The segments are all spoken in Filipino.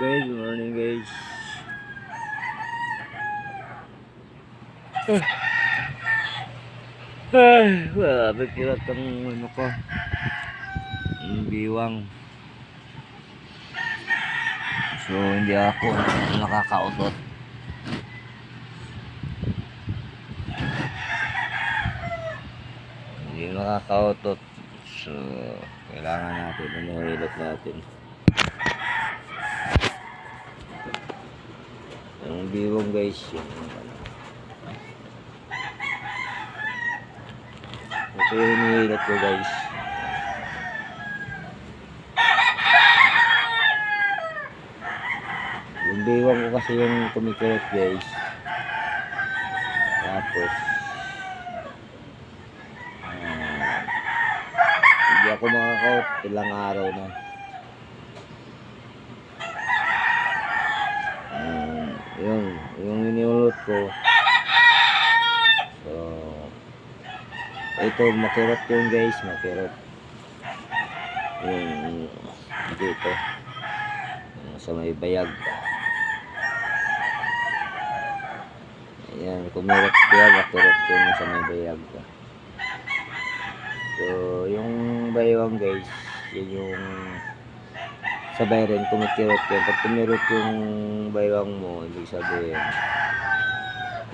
guys, good morning guys. Ay, wala, kirat ang ano ko. Ang biwang. So, hindi ako nakakautot. Hindi nakakautot. So, kailangan natin, ano, natin. Ang biwang guys, ano. Ito yung hinihilot ko guys. Yung biwang ko kasi yung kumikirot guys. Tapos, ah, hindi ako makakaut ilang araw na. Um, yun, yung iniulot ko. So, ito, makirot yun guys, makirot. Yung dito. Sa may bayag. Ayan, kumirot yan, makirot yun sa may bayag. So, yung baywang guys, yun yung sabay rin kumikirot yun. Pag kumirot yung baywang mo, ibig sabihin,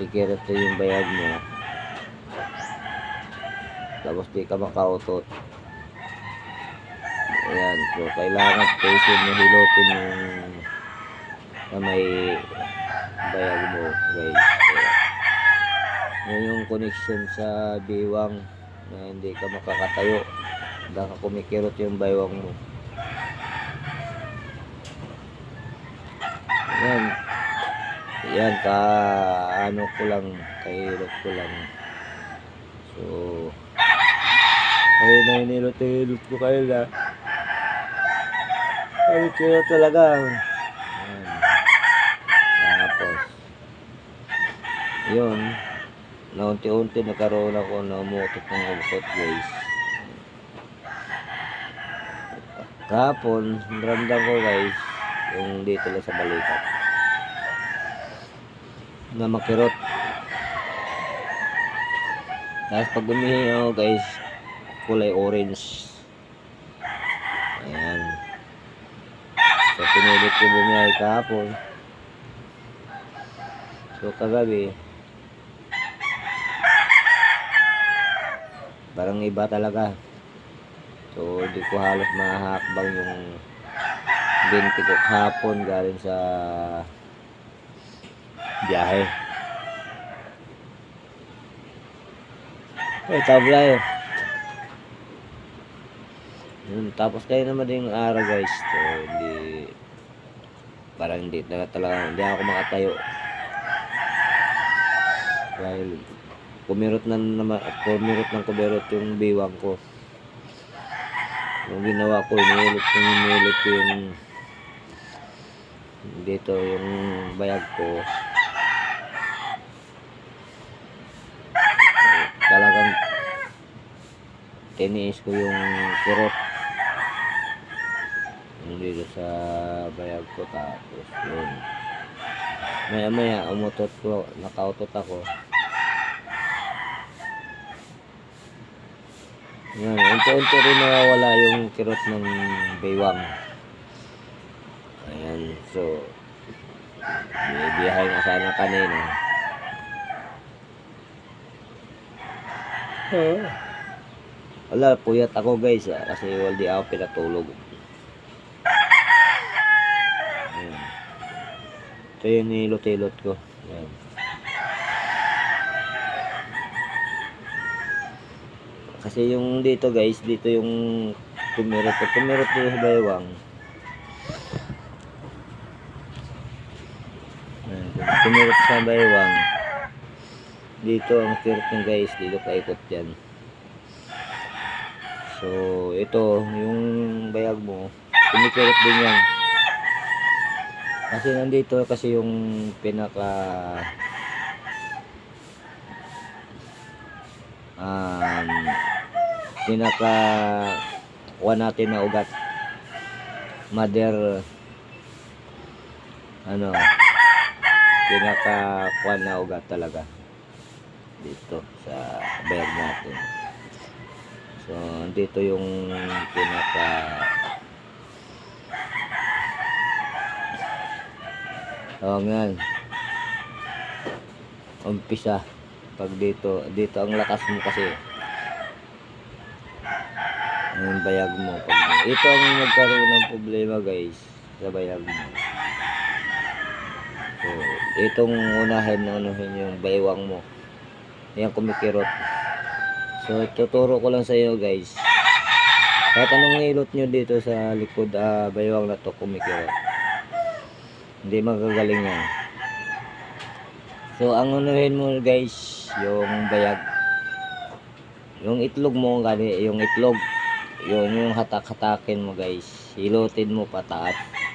kikirot rin yung bayag mo. Tapos di ka makautot. Ayan, so kailangan patience mo hilutin yung na may bayag mo guys. Yun yung connection sa biwang na hindi ka makakatayo. Dahil kumikirot yung baywang mo. Yan. Yan, ka ano ko lang, kahirap ko lang. So, ayun na hinilot-hilot ko kayo na. Ay, kaya talaga. Yan. Tapos, yun, na unti-unti nagkaroon ako na umutot ng umutot guys. Kahapon, ramdam ko guys, yung dito lang sa balikat. Na makirot. Tapos pag umihi ako guys, kulay orange. Ayan. So, pinilit ko bumiyahe kahapon. So, kagabi, parang iba talaga. So, hindi ko halos mahakbang yung binti ko kahapon galing sa biyahe. Eh, tabla eh. Yun, tapos kayo naman din araw guys. So, hindi, parang hindi talaga talaga, hindi ako makatayo. Dahil, kumirot na naman, kumirot ng kumirot yung biwang ko. Yung ginawa ko, inilot ko, inilot ko yung dito yung bayag ko. Talagang tiniis ko yung. Yung dito sa bayag ko tapos yun. Maya maya umutot ko, nakautot ako. Yan, unti-unti rin nawawala yung kirot ng baywang. Ayan, so, biyahay na sana kanina. Wala, puyat ako guys, ah, kasi wala di ako pinatulog. Ayan. Ito yung nilot-ilot ko. Ayan. Kasi yung dito guys, dito yung tumirot. Tumirot sa baywang, Ayan, tumirot sa baywang, dito ang kirot ng guys, dito paikot yan. So, ito, yung bayag mo, kumikirot din yan. Kasi nandito kasi yung pinaka um, pinaka kuha natin na ugat mother ano pinaka kwan na ugat talaga dito sa bayag natin. So dito yung pinaka tawag yan. Umpisa. Pag dito dito ang lakas mo kasi. Yung bayag mo. Pag, ito ang magkaroon ng problema guys sa bayag mo itong unahin unuhin yung baywang mo. Yan kumikirot. So tuturo ko lang sa iyo guys. Kahit anong nilot nyo dito sa likod ah, baywang na to kumikirot. Hindi magagaling yan. So ang unuhin mo guys yung bayag. Yung itlog mo gani yung itlog. Yun yung hatak-hatakin mo guys. Hilutin mo pataas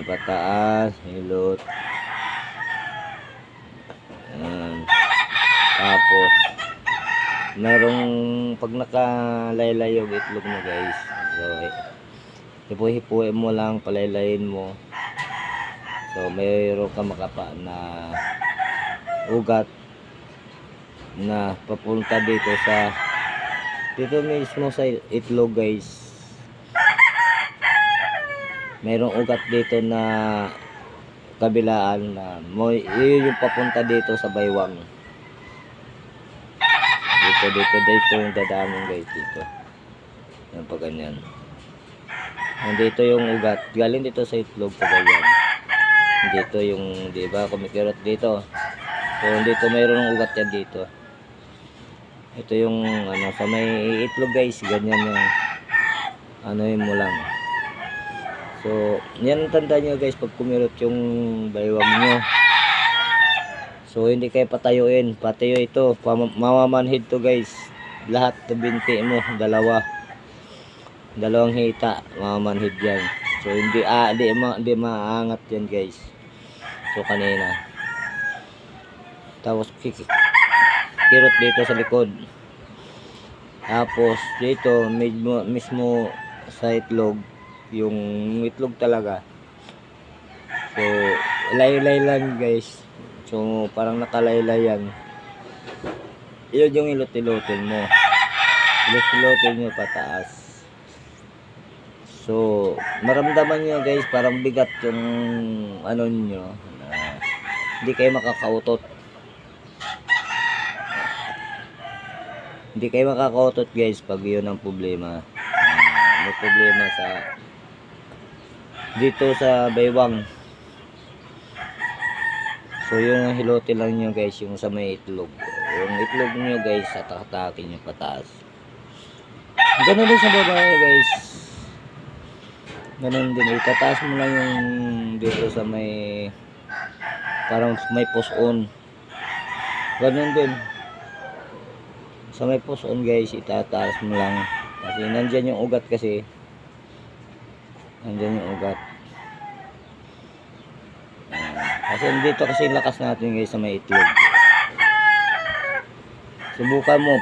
ayan pataas hilot. Tapos merong pag nakalaylay yung itlog mo guys so hipu-hipuin mo lang palaylayin mo. So mayroon ka makapa na ugat na papunta dito sa dito mismo sa itlog guys mayroong ugat dito na kabilaan na mo yun yung papunta dito sa baywang. Dito dito dito yung dadamon guys dito. Yan pa ganyan. Yung ugat. Galing dito sa itlog pa ganyan dito yung di ba kumikirot dito. So dito mayroong ugat yan dito. Ito yung ano sa may itlog guys ganyan yung ano yun mo lang so yan ang tanda nyo guys pag kumirot yung baywang nyo so hindi kayo patayuin. Patayo ito. Mamamanhid to guys. Lahat ng binti mo. Dalawa. Dalawang hita. Mamamanhid yan. So hindi ah di, ma, di maangat yan guys. So kanina. Tapos kik kirot dito sa likod. Tapos dito mismo, mismo sa itlog yung itlog talaga. So laylay lang guys. So parang nakalaylay yan. Yun yung ilot-ilotin mo. Ilot-ilotin mo pataas. So maramdaman nyo guys parang bigat yung ano nyo hindi kayo makakautot. Hindi kayo makakautot guys pag yun ang problema. Ah, may problema sa dito sa baywang. So yung hilote lang nyo guys yung sa may itlog. Yung itlog nyo guys atatakin nyo pataas. Ganun din sa babae guys. Ganun din. Itataas mo lang yung dito sa may parang may post on ganun din. Sa may post on guys itataas mo lang. Kasi nandyan yung ugat kasi nandyan yung ugat. Ayan. kasi dito kasi lakas natin guys sa may itlog. Subukan mo